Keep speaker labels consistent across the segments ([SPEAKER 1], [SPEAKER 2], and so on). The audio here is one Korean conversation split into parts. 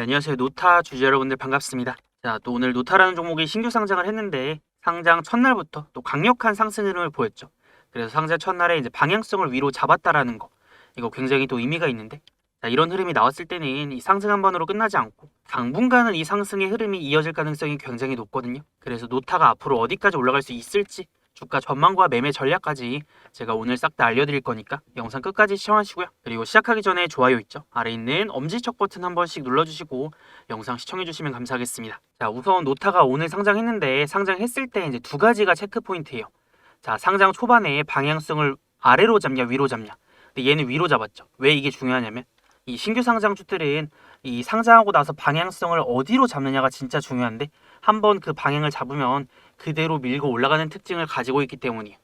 [SPEAKER 1] 네, 안녕하세요. 노타 주주 여러분들 반갑습니다. 자, 또 오늘 노타라는 종목이 신규 상장을 했는데 상장 첫날부터 또 강력한 상승 흐름을 보였죠. 그래서 상장 첫날에 이제 방향성을 위로 잡았다라는 거. 이거 굉장히 또 의미가 있는데 자, 이런 흐름이 나왔을 때는 이 상승 한 번으로 끝나지 않고 당분간은 이 상승의 흐름이 이어질 가능성이 굉장히 높거든요. 그래서 노타가 앞으로 어디까지 올라갈 수 있을지 주가 전망과 매매 전략까지 제가 오늘 싹 다 알려드릴 거니까 영상 끝까지 시청하시고요. 그리고 시작하기 전에 좋아요 있죠? 아래 있는 엄지척 버튼 한 번씩 눌러주시고 영상 시청해주시면 감사하겠습니다. 자, 우선 노타가 오늘 상장했는데 상장했을 때 이제 두 가지가 체크 포인트예요. 자, 상장 초반에 방향성을 아래로 잡냐 위로 잡냐. 근데 얘는 위로 잡았죠. 왜 이게 중요하냐면 이 신규 상장주들은 이 상장하고 나서 방향성을 어디로 잡느냐가 진짜 중요한데 한번 그 방향을 잡으면 그대로 밀고 올라가는 특징을 가지고 있기 때문이에요.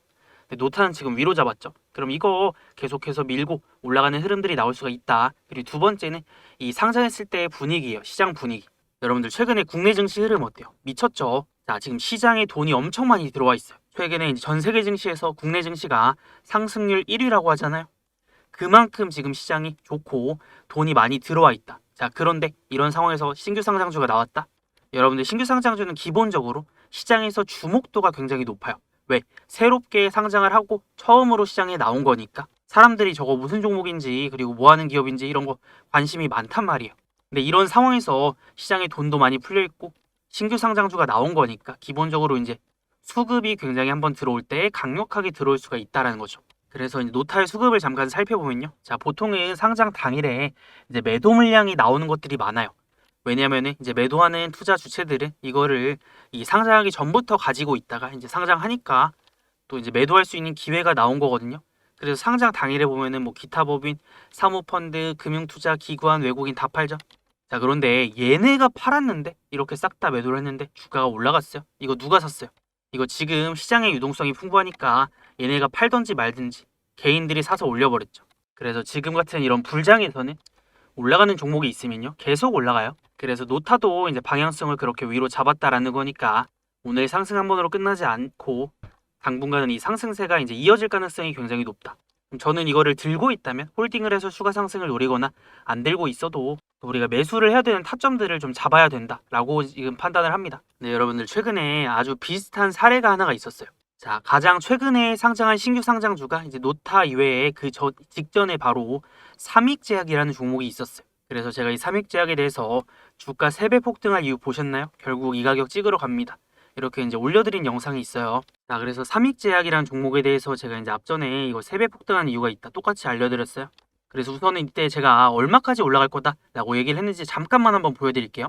[SPEAKER 1] 노타는 지금 위로 잡았죠. 그럼 이거 계속해서 밀고 올라가는 흐름들이 나올 수가 있다. 그리고 두 번째는 이 상장했을 때의 분위기예요. 시장 분위기. 여러분들 최근에 국내 증시 흐름 어때요? 미쳤죠? 자, 지금 시장에 돈이 엄청 많이 들어와 있어요. 최근에 이제 전 세계 증시에서 국내 증시가 상승률 1위라고 하잖아요. 그만큼 지금 시장이 좋고 돈이 많이 들어와 있다. 자, 그런데 이런 상황에서 신규 상장주가 나왔다. 여러분들 신규 상장주는 기본적으로 시장에서 주목도가 굉장히 높아요. 왜? 새롭게 상장을 하고 처음으로 시장에 나온 거니까 사람들이 저거 무슨 종목인지 그리고 뭐 하는 기업인지 이런 거 관심이 많단 말이에요. 근데 이런 상황에서 시장에 돈도 많이 풀려 있고 신규 상장주가 나온 거니까 기본적으로 이제 수급이 굉장히 한번 들어올 때 강력하게 들어올 수가 있다라는 거죠. 그래서 노타의 수급을 잠깐 살펴보면요. 자, 보통은 상장 당일에 이제 매도 물량이 나오는 것들이 많아요. 왜냐면은 이제 매도하는 투자 주체들은 이거를 이 상장하기 전부터 가지고 있다가 이제 상장하니까 또 이제 매도할 수 있는 기회가 나온 거거든요. 그래서 상장 당일에 보면은 뭐 기타 법인, 사모펀드, 금융투자, 기관, 외국인 다 팔죠. 자, 그런데 얘네가 팔았는데 이렇게 싹 다 매도를 했는데 주가가 올라갔어요. 이거 누가 샀어요? 이거 지금 시장의 유동성이 풍부하니까 얘네가 팔던지 말든지 개인들이 사서 올려버렸죠. 그래서 지금 같은 이런 불장에서는 올라가는 종목이 있으면요 계속 올라가요. 그래서 노타도 이제 방향성을 그렇게 위로 잡았다라는 거니까 오늘 상승 한 번으로 끝나지 않고 당분간은 이 상승세가 이제 이어질 가능성이 굉장히 높다. 저는 이거를 들고 있다면 홀딩을 해서 추가 상승을 노리거나 안 들고 있어도 우리가 매수를 해야 되는 타점들을 좀 잡아야 된다라고 지금 판단을 합니다. 네, 여러분들 최근에 아주 비슷한 사례가 하나가 있었어요. 자, 가장 최근에 상장한 신규 상장주가 이제 노타 이외에 그 저 직전에 바로 삼익제약이라는 종목이 있었어요. 그래서 제가 이 삼익제약에 대해서 주가 3배 폭등할 이유 보셨나요? 결국 이 가격 찍으러 갑니다. 이렇게 이제 올려드린 영상이 있어요. 자, 그래서 삼익제약이라는 종목에 대해서 제가 이제 앞전에 이거 3배 폭등한 이유가 있다. 똑같이 알려드렸어요. 그래서 우선은 이때 제가 얼마까지 올라갈 거다라고 얘기를 했는지 잠깐만 한번 보여드릴게요.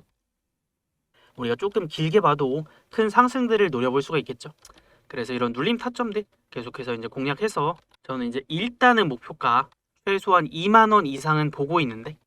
[SPEAKER 1] 우리가 조금 길게 봐도 큰 상승들을 노려볼 수가 있겠죠. 그래서 이런 눌림 타점들 계속해서 이제 공략해서 저는 이제 일단은 목표가 최소한 2만 원 이상은 보고 있는데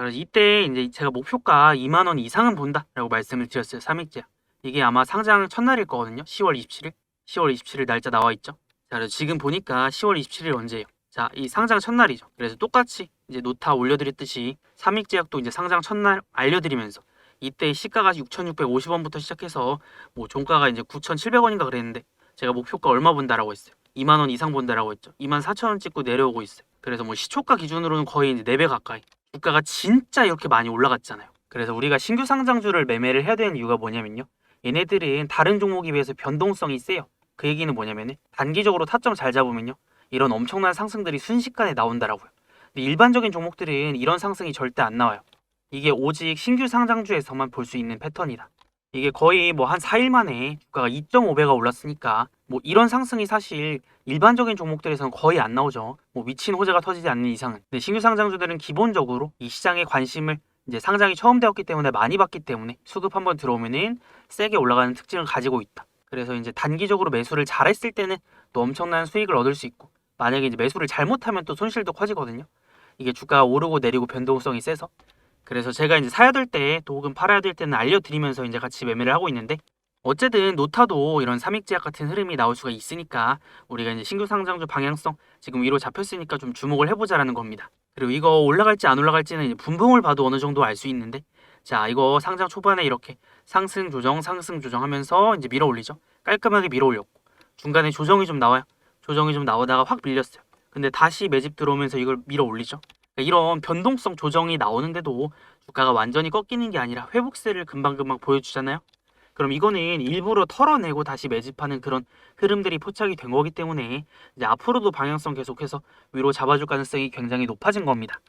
[SPEAKER 1] 자, 그래서 이때 이제 제가 목표가 2만 원 이상은 본다라고 말씀을 드렸어요. 삼익제약. 이게 아마 상장 첫날일 거거든요. 10월 27일. 10월 27일 날짜 나와 있죠. 자, 그래서 지금 보니까 10월 27일 언제예요? 자, 이 상장 첫날이죠. 그래서 똑같이 이제 노타 올려드렸듯이 삼익제약도 이제 상장 첫날 알려드리면서 이때 시가가 6,650원부터 시작해서 뭐 종가가 이제 9,700원인가 그랬는데 제가 목표가 얼마 본다라고 했어요. 2만 원 이상 본다라고 했죠. 2만 4천 원 찍고 내려오고 있어요. 그래서 뭐 시초가 기준으로는 거의 이제 4배 가까이. 주가가 진짜 이렇게 많이 올라갔잖아요. 그래서 우리가 신규 상장주를 매매를 해야 되는 이유가 뭐냐면요. 얘네들은 다른 종목에 비해서 변동성이 세요. 그 얘기는 뭐냐면은 단기적으로 타점 잘 잡으면요. 이런 엄청난 상승들이 순식간에 나온다라고요. 근데 일반적인 종목들은 이런 상승이 절대 안 나와요. 이게 오직 신규 상장주에서만 볼 수 있는 패턴이다. 이게 거의 뭐 한 4일 만에 주가가 2.5배가 올랐으니까 뭐 이런 상승이 사실 일반적인 종목들에서는 거의 안 나오죠. 뭐 미친 호재가 터지지 않는 이상은. 근데 신규 상장주들은 기본적으로 이 시장의 관심을 이제 상장이 처음 되었기 때문에 많이 받기 때문에 수급 한번 들어오면은 세게 올라가는 특징을 가지고 있다. 그래서 이제 단기적으로 매수를 잘했을 때는 또 엄청난 수익을 얻을 수 있고 만약에 이제 매수를 잘못하면 또 손실도 커지거든요. 이게 주가가 오르고 내리고 변동성이 세서 그래서 제가 이제 사야 될 때 또 혹은 팔아야 될 때는 알려드리면서 이제 같이 매매를 하고 있는데 어쨌든 노타도 이런 삼익제약 같은 흐름이 나올 수가 있으니까 우리가 이제 신규 상장주 방향성 지금 위로 잡혔으니까 좀 주목을 해보자라는 겁니다. 그리고 이거 올라갈지 안 올라갈지는 분봉을 봐도 어느 정도 알 수 있는데 자 이거 상장 초반에 이렇게 상승 조정 상승 조정 하면서 이제 밀어 올리죠. 깔끔하게 밀어 올렸고 중간에 조정이 좀 나와요. 조정이 좀 나오다가 확 밀렸어요. 근데 다시 매집 들어오면서 이걸 밀어 올리죠. 그러니까 이런 변동성 조정이 나오는데도 주가가 완전히 꺾이는 게 아니라 회복세를 금방금방 보여주잖아요. 그럼 이거는 일부러 털어내고 다시 매집하는 그런 흐름들이 포착이 된 거기 때문에 이제 앞으로도 방향성 계속해서 위로 잡아줄 가능성이 굉장히 높아진 겁니다.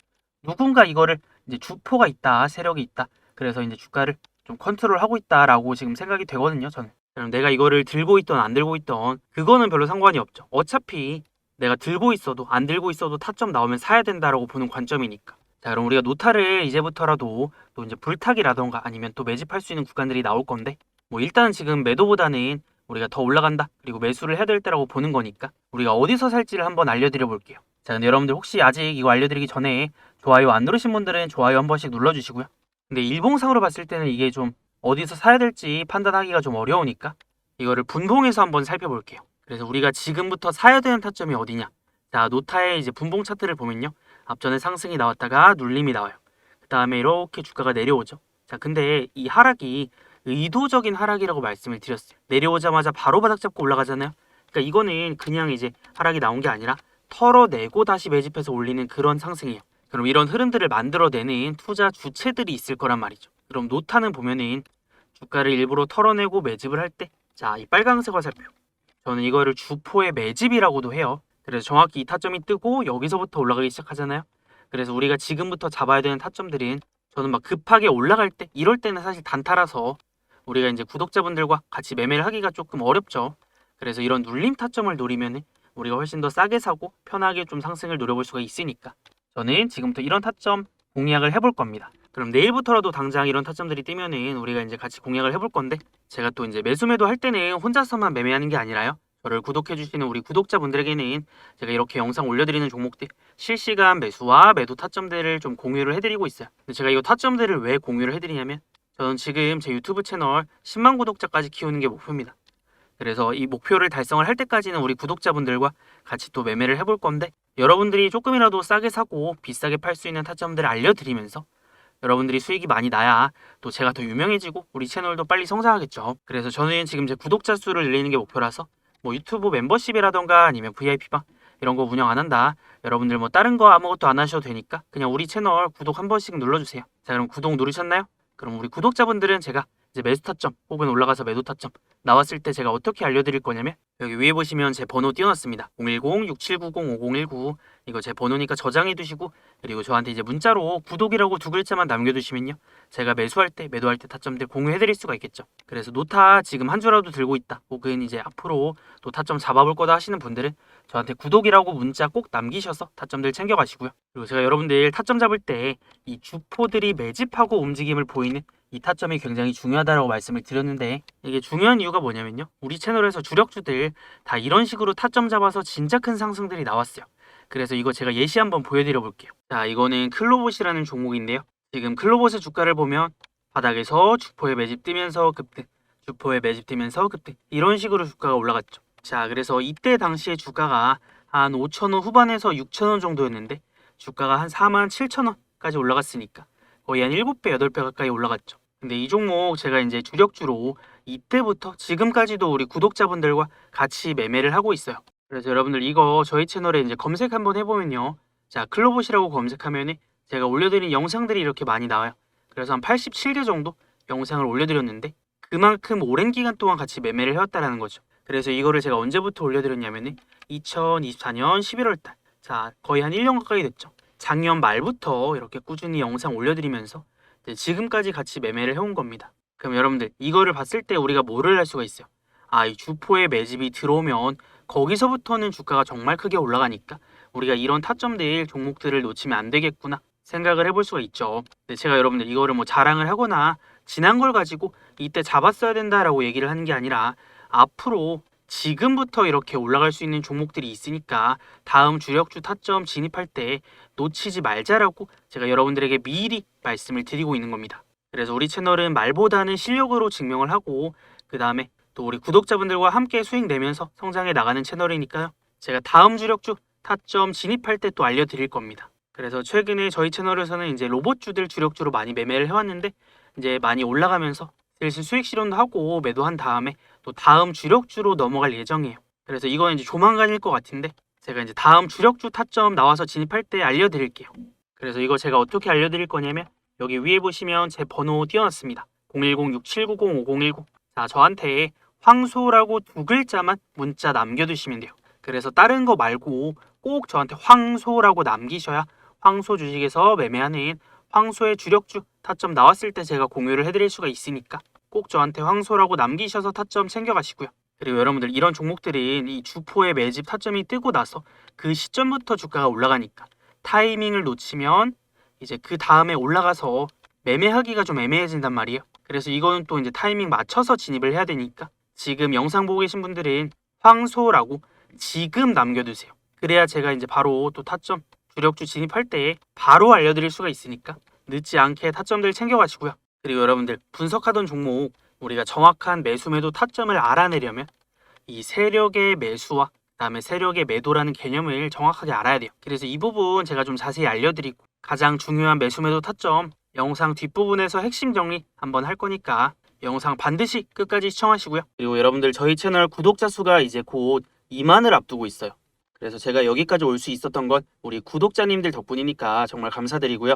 [SPEAKER 1] 누군가 이거를 이제 주포가 있다, 세력이 있다. 그래서 이제 주가를 좀 컨트롤하고 있다라고 지금 생각이 되거든요. 저는. 그럼 내가 이거를 들고 있던 안 들고 있던 그거는 별로 상관이 없죠. 어차피 내가 들고 있어도 안 들고 있어도 타점 나오면 사야 된다라고 보는 관점이니까. 자, 그럼 우리가 노타를 이제부터라도 또 이제 불타기라던가 아니면 또 매집할 수 있는 구간들이 나올 건데 뭐 일단은 지금 매도보다는 우리가 더 올라간다 그리고 매수를 해야 될 때라고 보는 거니까 우리가 어디서 살지를 한번 알려드려 볼게요. 자, 근데 여러분들 혹시 아직 이거 알려드리기 전에 좋아요 안 누르신 분들은 좋아요 한 번씩 눌러주시고요. 근데 일봉상으로 봤을 때는 이게 좀 어디서 사야 될지 판단하기가 좀 어려우니까 이거를 분봉해서 한번 살펴볼게요. 그래서 우리가 지금부터 사야 되는 타점이 어디냐? 자, 노타의 이제 분봉 차트를 보면요. 앞전에 상승이 나왔다가 눌림이 나와요. 그 다음에 이렇게 주가가 내려오죠. 자, 근데 이 하락이 의도적인 하락이라고 말씀을 드렸어요. 내려오자마자 바로 바닥 잡고 올라가잖아요. 그러니까 이거는 그냥 이제 하락이 나온 게 아니라 털어내고 다시 매집해서 올리는 그런 상승이에요. 그럼 이런 흐름들을 만들어내는 투자 주체들이 있을 거란 말이죠. 그럼 노타는 보면은 주가를 일부러 털어내고 매집을 할 때, 자, 이 빨강색 화살표. 저는 이거를 주포의 매집이라고도 해요. 그래서 정확히 이 타점이 뜨고 여기서부터 올라가기 시작하잖아요. 그래서 우리가 지금부터 잡아야 되는 타점들은 저는 막 급하게 올라갈 때, 이럴 때는 사실 단타라서 우리가 이제 구독자분들과 같이 매매를 하기가 조금 어렵죠. 그래서 이런 눌림 타점을 노리면은 우리가 훨씬 더 싸게 사고 편하게 좀 상승을 노려볼 수가 있으니까 저는 지금부터 이런 타점 공략을 해볼 겁니다. 그럼 내일부터라도 당장 이런 타점들이 뜨면은 우리가 이제 같이 공략을 해볼 건데 제가 또 이제 매수 매도 할 때는 혼자서만 매매하는 게 아니라요. 저를 구독해주시는 우리 구독자분들에게는 제가 이렇게 영상 올려드리는 종목들 실시간 매수와 매도 타점들을 좀 공유를 해드리고 있어요. 근데 제가 이거 타점들을 왜 공유를 해드리냐면 저는 지금 제 유튜브 채널 10만 구독자까지 키우는 게 목표입니다. 그래서 이 목표를 달성을 할 때까지는 우리 구독자분들과 같이 또 매매를 해볼 건데 여러분들이 조금이라도 싸게 사고 비싸게 팔 수 있는 타점들을 알려드리면서 여러분들이 수익이 많이 나야 또 제가 더 유명해지고 우리 채널도 빨리 성장하겠죠. 그래서 저는 지금 제 구독자 수를 늘리는 게 목표라서 뭐 유튜브 멤버십이라던가 아니면 VIP방 이런 거 운영 안 한다. 여러분들 뭐 다른 거 아무것도 안 하셔도 되니까 그냥 우리 채널 구독 한 번씩 눌러주세요. 자 그럼 구독 누르셨나요? 그럼 우리 구독자분들은 제가 이제 매수 타점 혹은 올라가서 매도 타점 나왔을 때 제가 어떻게 알려드릴 거냐면 여기 위에 보시면 제 번호 띄워놨습니다. 010-6790-5019 이거 제 번호니까 저장해 두시고 그리고 저한테 이제 문자로 구독이라고 두 글자만 남겨두시면요. 제가 매수할 때 매도할 때 타점들 공유해드릴 수가 있겠죠. 그래서 노타 지금 한 주라도 들고 있다 혹은 이제 앞으로 또 타점 잡아볼 거다 하시는 분들은 저한테 구독이라고 문자 꼭 남기셔서 타점들 챙겨가시고요. 그리고 제가 여러분들 타점 잡을 때 이 주포들이 매집하고 움직임을 보이는 이 타점이 굉장히 중요하다라고 말씀을 드렸는데 이게 중요한 이유가 뭐냐면요. 우리 채널에서 주력주들 다 이런 식으로 타점 잡아서 진짜 큰 상승들이 나왔어요. 그래서 이거 제가 예시 한번 보여드려 볼게요. 자, 이거는 클로봇이라는 종목인데요. 지금 클로봇의 주가를 보면 바닥에서 주포에 매집 뜨면서 급등, 주포에 매집 뜨면서 급등 이런 식으로 주가가 올라갔죠. 자, 그래서 이때 당시에 주가가 한 5천원 후반에서 6천원 정도였는데 주가가 한 4만 7천원까지 올라갔으니까 거의 한 7배, 8배 가까이 올라갔죠. 근데 이 종목 제가 이제 주력주로 이때부터 지금까지도 우리 구독자분들과 같이 매매를 하고 있어요. 그래서 여러분들 이거 저희 채널에 이제 검색 한번 해보면요. 자, 클로봇이라고 검색하면은 제가 올려드린 영상들이 이렇게 많이 나와요. 그래서 한 87개 정도 영상을 올려드렸는데 그만큼 오랜 기간 동안 같이 매매를 해왔다라는 거죠. 그래서 이거를 제가 언제부터 올려드렸냐면은 2024년 11월 달. 자, 거의 한 1년 가까이 됐죠. 작년 말부터 이렇게 꾸준히 영상 올려드리면서 지금까지 같이 매매를 해온 겁니다. 그럼 여러분들 이거를 봤을 때 우리가 뭐를 할 수가 있어요? 아, 이 주포의 매집이 들어오면 거기서부터는 주가가 정말 크게 올라가니까 우리가 이런 타점들 종목들을 놓치면 안 되겠구나 생각을 해볼 수가 있죠. 근데 제가 여러분들 이거를 뭐 자랑을 하거나 지난 걸 가지고 이때 잡았어야 된다라고 얘기를 하는 게 아니라 앞으로 지금부터 이렇게 올라갈 수 있는 종목들이 있으니까 다음 주력주 타점 진입할 때 놓치지 말자라고 제가 여러분들에게 미리 말씀을 드리고 있는 겁니다. 그래서 우리 채널은 말보다는 실력으로 증명을 하고 그 다음에 또 우리 구독자분들과 함께 수익 내면서 성장해 나가는 채널이니까요. 제가 다음 주력주 타점 진입할 때 또 알려드릴 겁니다. 그래서 최근에 저희 채널에서는 이제 로봇주들 주력주로 많이 매매를 해왔는데 이제 많이 올라가면서 슬슬 수익 실현도 하고 매도한 다음에 또 다음 주력주로 넘어갈 예정이에요. 그래서 이건 이제 조만간일 것 같은데 제가 이제 다음 주력주 타점 나와서 진입할 때 알려드릴게요. 그래서 이거 제가 어떻게 알려드릴 거냐면 여기 위에 보시면 제 번호 띄워놨습니다. 010-6790-5019자 저한테 황소라고 두 글자만 문자 남겨두시면 돼요. 그래서 다른 거 말고 꼭 저한테 황소라고 남기셔야 황소 주식에서 매매하는 황소의 주력주 타점 나왔을 때 제가 공유를 해드릴 수가 있으니까 꼭 저한테 황소라고 남기셔서 타점 챙겨가시고요. 그리고 여러분들 이런 종목들은 이 주포의 매집 타점이 뜨고 나서 그 시점부터 주가가 올라가니까 타이밍을 놓치면 이제 그 다음에 올라가서 매매하기가 좀 애매해진단 말이에요. 그래서 이거는 또 이제 타이밍 맞춰서 진입을 해야 되니까 지금 영상 보고 계신 분들은 황소라고 지금 남겨두세요. 그래야 제가 이제 바로 또 타점 주력주 진입할 때 바로 알려드릴 수가 있으니까 늦지 않게 타점들 챙겨가시고요. 그리고 여러분들 분석하던 종목 우리가 정확한 매수 매도 타점을 알아내려면 이 세력의 매수와 그다음에 세력의 매도라는 개념을 정확하게 알아야 돼요. 그래서 이 부분 제가 좀 자세히 알려드리고 가장 중요한 매수 매도 타점 영상 뒷부분에서 핵심 정리 한번 할 거니까 영상 반드시 끝까지 시청하시고요. 그리고 여러분들 저희 채널 구독자 수가 이제 곧 2만을 앞두고 있어요. 그래서 제가 여기까지 올 수 있었던 건 우리 구독자님들 덕분이니까 정말 감사드리고요.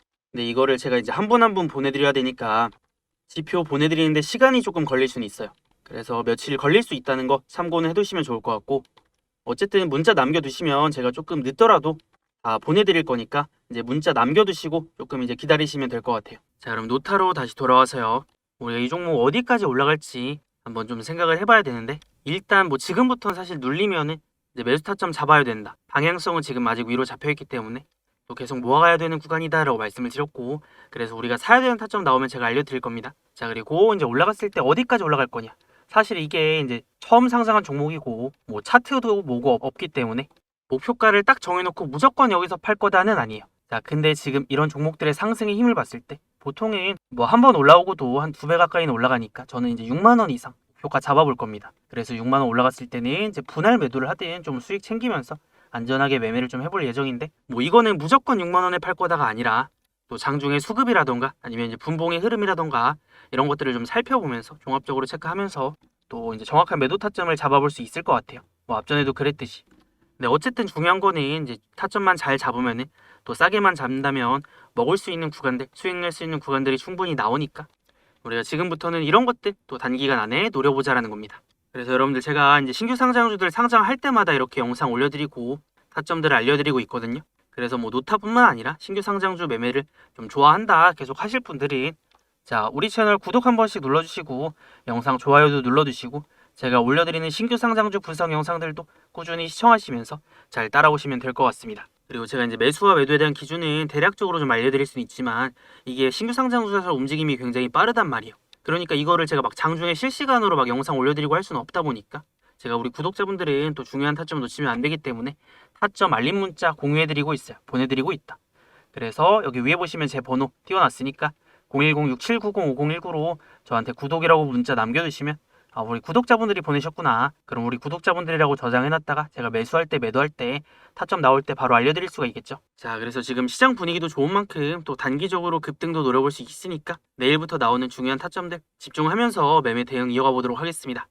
[SPEAKER 1] 근데 이거를 제가 이제 한 분 한 분 보내드려야 되니까 지표 보내드리는데 시간이 조금 걸릴 수는 있어요. 그래서 며칠 걸릴 수 있다는 거 참고는 해두시면 좋을 것 같고 어쨌든 문자 남겨두시면 제가 조금 늦더라도 다 보내드릴 거니까 이제 문자 남겨두시고 조금 이제 기다리시면 될 것 같아요. 자 그럼 노타로 다시 돌아와서요. 우리가 이 종목 어디까지 올라갈지 한번 좀 생각을 해봐야 되는데 일단 뭐 지금부터는 사실 눌리면은 이제 매수 타점 잡아야 된다. 방향성은 지금 아직 위로 잡혀있기 때문에 또 계속 모아가야 되는 구간이다라고 말씀을 드렸고 그래서 우리가 사야 되는 타점 나오면 제가 알려드릴 겁니다. 자 그리고 이제 올라갔을 때 어디까지 올라갈 거냐. 사실 이게 이제 처음 상장한 종목이고 뭐 차트도 뭐고 없- 없기 때문에 목표가를 딱 정해놓고 무조건 여기서 팔 거다는 아니에요. 자 근데 지금 이런 종목들의 상승의 힘을 봤을 때 보통은 뭐 한 번 올라오고도 한 두 배 가까이는 올라가니까 저는 이제 6만 원 이상 목표가 잡아볼 겁니다. 그래서 6만 원 올라갔을 때는 이제 분할 매도를 하든 좀 수익 챙기면서 안전하게 매매를 좀 해볼 예정인데 뭐 이거는 무조건 6만 원에 팔 거다가 아니라 또 장중의 수급이라던가 아니면 이제 분봉의 흐름이라던가 이런 것들을 좀 살펴보면서 종합적으로 체크하면서 또 이제 정확한 매도 타점을 잡아볼 수 있을 것 같아요. 뭐 앞전에도 그랬듯이. 근데 어쨌든 중요한 거는 이제 타점만 잘 잡으면은 또 싸게만 잡는다면 먹을 수 있는 구간들, 수익 낼 수 있는 구간들이 충분히 나오니까 우리가 지금부터는 이런 것들 또 단기간 안에 노려보자라는 겁니다. 그래서 여러분들 제가 이제 신규 상장주들 상장할 때마다 이렇게 영상 올려드리고 타점들을 알려드리고 있거든요. 그래서 뭐 노타뿐만 아니라 신규 상장주 매매를 좀 좋아한다 계속 하실 분들은 자 우리 채널 구독 한 번씩 눌러주시고 영상 좋아요도 눌러주시고 제가 올려드리는 신규 상장주 분석 영상들도 꾸준히 시청하시면서 잘 따라오시면 될 것 같습니다. 그리고 제가 이제 매수와 매도에 대한 기준은 대략적으로 좀 알려드릴 수는 있지만 이게 신규 상장주에서 움직임이 굉장히 빠르단 말이에요. 그러니까 이거를 제가 막 장중에 실시간으로 막 영상 올려드리고 할 수는 없다 보니까 제가 우리 구독자분들은 또 중요한 타점을 놓치면 안 되기 때문에 타점 알림 문자 공유해드리고 있어요. 보내드리고 있다. 그래서 여기 위에 보시면 제 번호 띄워놨으니까 010-6790-5019로 저한테 구독이라고 문자 남겨주시면 아, 우리 구독자분들이 보내셨구나. 그럼 우리 구독자분들이라고 저장해놨다가 제가 매수할 때 매도할 때 타점 나올 때 바로 알려드릴 수가 있겠죠. 자, 그래서 지금 시장 분위기도 좋은 만큼 또 단기적으로 급등도 노려볼 수 있으니까 내일부터 나오는 중요한 타점들 집중하면서 매매 대응 이어가 보도록 하겠습니다.